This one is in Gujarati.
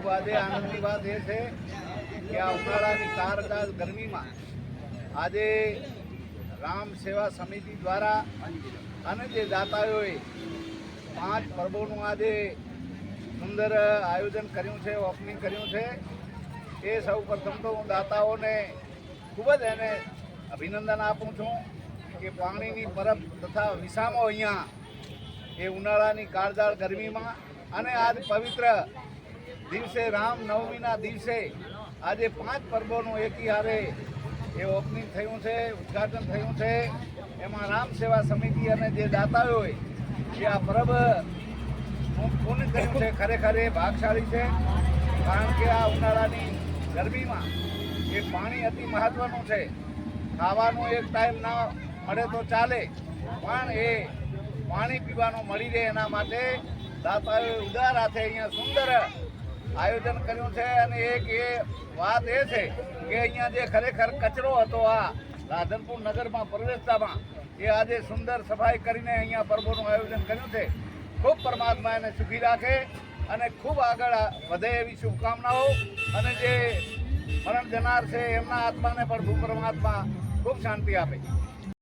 ખૂબ આજે આનંદની વાત એ છે કે આ ઉનાળાની કારગાર ગરમીમાં આજે રામ સેવા સમિતિ દ્વારા અને જે દાતાઓએ પાંચ પર્વોનું આજે સુંદર આયોજન કર્યું છે ઓપનિંગ કર્યું છે, એ સૌ પ્રથમ તો હું દાતાઓને ખૂબ જ એને અભિનંદન આપું છું કે પાણીની પરબ તથા વિસામો અહીંયા એ ઉનાળાની કાળજાળ ગરમીમાં અને આજ પવિત્ર દિવસે રામ નવમીના દિવસે આજે પાંચ પર્વોનું એકીહારે એ ઓપનિંગ થયું છે, ઉદ્ઘાટન થયું છે. એમાં રામ સેવા સમિતિ અને જે દાતાઓએ જે આ પર્વ પૂર્ણ કર્યું છે, ખરેખર એ ભાગશાળી છે. કારણ કે આ ઉનાળાની ગરમીમાં એ પાણી અતિ મહત્વનું છે, ખાવાનું એક ટાઈમ ના મળે તો ચાલે, પણ એ પાણી પીવાનું મળી રહે એના માટે દાતાઓએ ઉદાર હાથે અહીંયા સુંદર આયોજન કર્યું છે અને એક એ વાત એ છે કે અહીંયા જે ખરેખર કચરો હતો આ રાધનપુર નગરમાં પ્રવેશતામાં, એ આજે સુંદર સફાઈ કરીને અહીંયા પર્વોનું આયોજન કર્યું છે. ખૂબ પરમાત્મા એને સુખી રાખે અને ખૂબ આગળ વધે એવી શુભકામનાઓ અને જે મરણ જનાર છે એમના આત્માને પણ પરમાત્મા ખૂબ શાંતિ આપે.